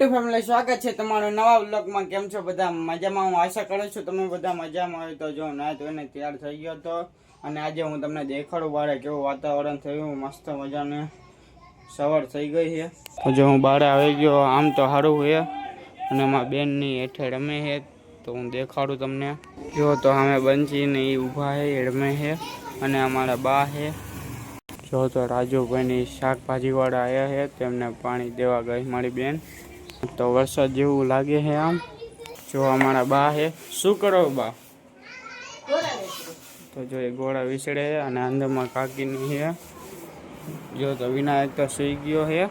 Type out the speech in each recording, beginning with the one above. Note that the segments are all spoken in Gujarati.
યુટ્યુબ ફેમિલી સ્વાગત છે તમારું નવા વ્લોગમાં. કેમ છો બધા? મજામાં? હું આશા કરું છું તમે બધા મજામાં હોય તો જો, ના ધોઈને તૈયાર થઈ ગયો હતો અને આજે હું તમને દેખાડું બારે કેવું વાતાવરણ થયું. મસ્ત મજાને સવાર થઈ ગઈ છે. તો જો હું બારે આવી ગયો, આમ તો સારું છે. અને મારા બેનની હેઠે રમે છે. તો હું દેખાડું તમને. જો તો અમે બંચીને એ ઊભા છે રમે છે. અને અમારા બા છે. જો તો રાજુભાઈની શાકભાજીવાળા આવ્યા છે. તેમને પાણી દેવા ગઈ મારી બેન. તો વરસાદ જેવું લાગે છે આમ. જો અમારા બા છે. શું કરો બા? તો જો એ ગોળા વિસળે છે અને અંદરમાં કાકીની છે. જો તો વિનાયક તો સુઈ ગયો છે.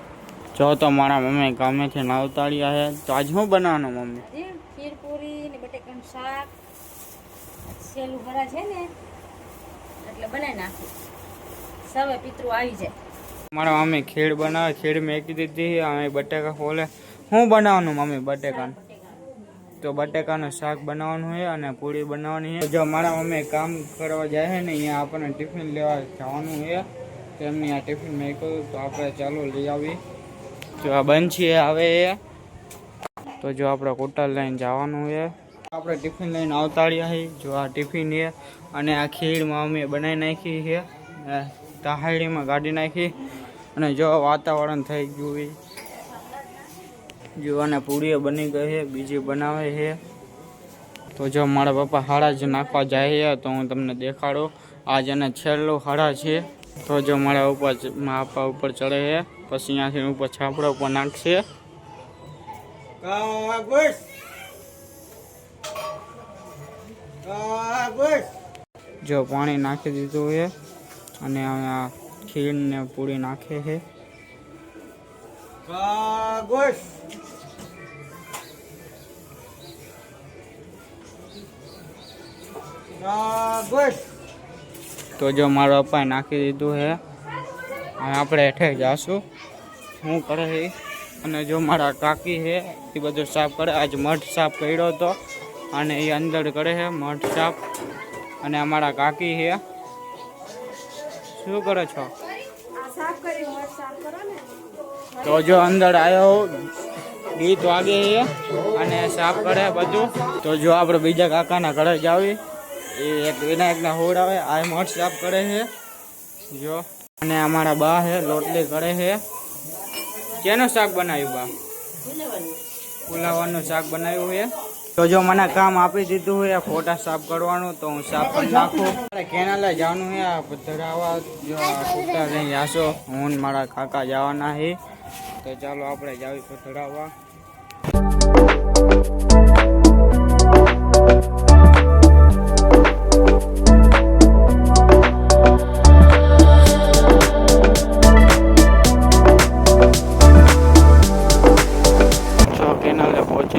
જો તો મારા મમ્મી ગામેથી નાવતાળ્યા છે. તો આજ શું બનાવવાનું મમ્મી? એ ખીર પૂરી ને બટેકાનું શાક. સેલું ભરા છે ને એટલે બનાવી નાખી સવે પિતૃ આવી જાય. મારા મમ્મી ખીર બનાવે ખીર મેકી દીધી. અમે બટેકા ફોલે શું બનાવવાનું, મમ્મી? બટેકાનું. તો બટેકાનું શાક બનાવવાનું છે અને પૂરી બનાવવાની છે. જો મારા મમ્મી કામ કરવા જાય છે ને, અહીંયા આપણને ટિફિન લેવા જવાનું છે. તો એમની આ ટિફિન મેં તો આપણે ચાલો લઈ આવી જો આ બંછી આવે એ તો જો આપણે કોટલ લઈને જવાનું છે. આપણે ટિફિન લઈને આવતાળ્યા છીએ જો આ ટિફિન છે અને આ ખીરમાં અમે બનાવી નાખી છે. તહાડીમાં કાઢી નાખી. અને જો વાતાવરણ થઈ ગયું અને પૂરીઓ બની ગઈ છે બીજી બનાવે છે. તો જો મારા પપ્પા હાડા જ નાખવા જાય તો હું તમને દેખાડું. આજ અને છેલ્લું હાડા છે. તો જો મારા ઉપર માપા ઉપર ચડે છે પછી અહીંયાથી ઉપર છાપડા ઉપર નાખશે. જો પાણી નાખી દીધું છે અને આ ખીર ને પૂરી નાખે છે. તો જો મારા પપ્પાએ નાખી દીધું છે અને આપણે હેઠે જાશું. શું કરે છે અને જો મારા કાકી છે એ બધું સાફ કરે. આજ મઠ સાફ કર્યો હતો અને એ અંદર કરે છે મઠ સાફ. અને અમારા કાકી છે શું કરો છો? તો જો અંદર આવ્યો ગીત વાગે છે અને સાફ કરે બધું. તો જો આપણે બીજા કાકાના ઘરે જાવી. એ એક વિનાયકના હોડ આવે, આ મઠ સાફ કરે છે. જો. અને અમારા બા છે, લોટલી કરે છે. શેનું શાક બનાવ્યું બા? ફુલાવાનું શાક બનાવ્યું છે. તો જો મને કામ આપી દીધું છે, ફોટા સાફ કરવાનું, તો હું સાફ કરી નાખું. કેનાલે જવાનું છે, આ ધરાવા જો આ કુર્તા નહીં આસો હું મારા કાકા જવાના છે. તો ચાલો આપણે જાવી ધરાવવા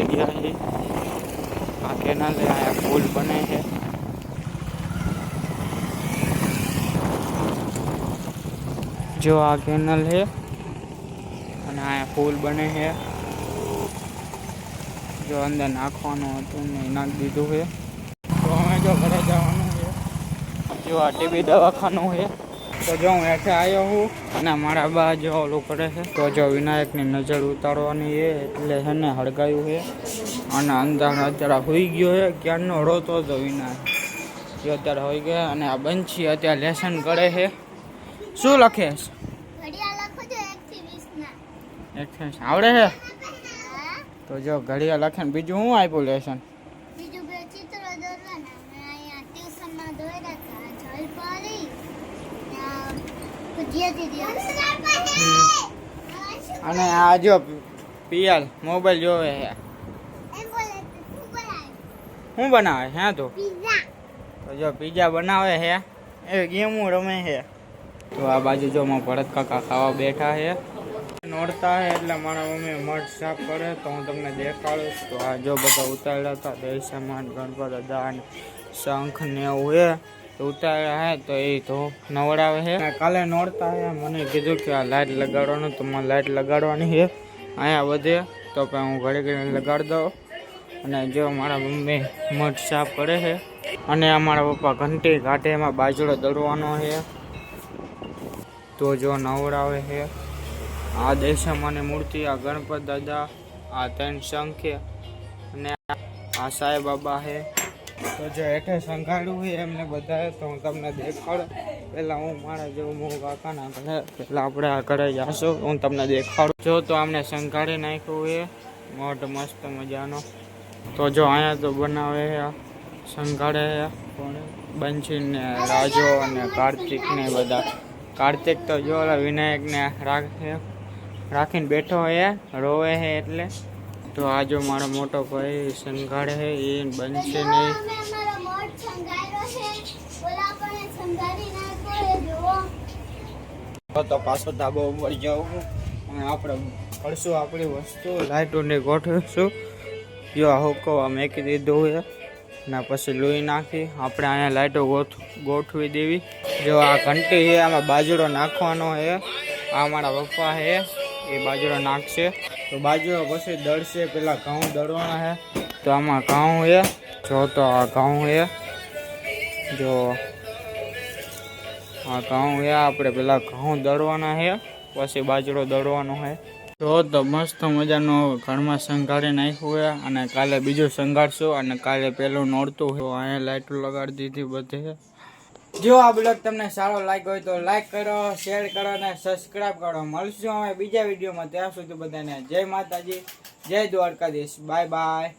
ગયા છે. આ કેનાલે અહીંયા પુલ બને છે. જો આ કેનલ છે, અને અહીંયા પુલ બને છે. જો અંદર નાખવાનું હતું ને નાખ દીધું છે. તો અમે જો ઘરે જવાનું છે. જો આ ટીબી દવાખાનું છે. તો જો હું હેઠે આવ્યો હું અને મારા બા જો ઓલું કરે છે તો જો વિનાયકની નજર ઉતારવાની છે એટલે છે ને હળગાયું છે. અને અંદર અત્યારે હોઈ ગયો છે ક્યારનો રોતો હતો વિનાયક. જો અત્યારે હોઈ ગયા અને આ બંછી અત્યારે લેસન કરે છે. શું લખે? આવડે છે? તો જો ઘડિયા લખે ને બીજું શું આપ્યું લેસન? બીજું બે ચિત્ર દોરવાના. અહીંયા ટ્યુશનમાં દોર્યા. અને આ જો પિયલ મોબાઈલ જોવે છે. એમ બોલે તો શું બનાવ્યું શું બનાવે હે તો? પીઝા તો જો પીઝા બનાવે છે, એ ગેમો રમે છે. તો આ બાજુ જો માં ભરત કાકા ખાવા બેઠા છે. નોરતા છે, એટલે મારા મમ્મી મઠ સાફ કરે, તો હું તમને દેખાડું. તો આ જો બધા ઉતાર્યા હતા દહીં સામાન, ગણપત દાદા અને શંખ ને એવું છે. તો ઉતાર્યા હે તો એ તો નવડાવે છે કાલે નોરતા હે, મને કીધું કે આ લાઇટ લગાડવાનું, તો મને લાઇટ લગાડવાની છે અહીંયા વધે, તો પછી હું ઘડી ઘડી લગાડી દઉં. અને જો મારા મમ્મી મઠ સાફ કરે છે અને અમારા પપ્પા ઘંટી કાઢે એમાં બાજરો દળવાનો છે તો જો નવડાવે છે આ દેશામાંની મૂર્તિ, આ ગણપત દાદા, આ ત્રણ શંખ. અને આ સાંઈ બાબા છે તો જો હેઠે સંઘાડ્યું હોય એમને બધાએ, તો હું તમને દેખાડું. પહેલાં હું મારા જેવું હું કાકાના ઘરે, પહેલાં આપણે આ ઘરે જાશું, હું તમને દેખાડું. જો તો આમને સંઘાડી નાખ્યું છે. મોઢ મસ્ત મજાનો. તો જો અહીંયા તો બનાવે સંઘાડે છે કોણ બંછી ને રાજો અને કાર્તિક ને બધા. કાર્તિક તો જો વિનાયકને રાખે. રાખીને બેઠો હે રોવે છે એટલે. તો આ જો મારો મોટો ભાઈ સંઘાડે છે એ બનશે જુઓ, નહીં અમે અમારો મોઢ સંઘાર્યો છે. ઓલા પણ સંઘારી નાખ્યો એ જુઓ. તો તો પાછો ધાબો ઉપર જાઉં અને આપણે કરશું આપણી વસ્તુ. લાઇટોને ગોઠવીશું. જો આ હુકો આ મેકી દીધું છે. ને પછી લોહી નાખી. આપણે અહીંયા લાઇટો ગોઠ ગોઠવી દેવી. જો આ ઘંટી છે આમાં બાજરો નાખવાનો છે. આ મારા પપ્પા છે એ બાજરો નાખશે. તો બાજરો પછી દળશે પેલા ઘઉં દળવાના છે. તો આમાં ઘઉં છે, જો તો આ ઘઉં છે. જો આ ઘઉં છે, આપણે પેલા ઘઉં દળવાના છે, પછી બાજરો દળવાનો છે. તો તો મસ્ત મજાનો ઘરમાં સંઘારી નાખ્યું છે અને કાલે બીજું શણગારશું અને કાલે પેલું નોરતું તો અહીંયા લાઈટો લગાડી દીધી બધે. જો આ બ્લોગ તમને સારો લાગ્યો હોય તો લાઈક કરો શેર કરો અને સબસ્ક્રાઇબ કરો. મળશું અમે બીજા વિડીયોમાં ત્યાં સુધી બધાને જય માતાજી, જય દ્વારકાધીશ. Bye bye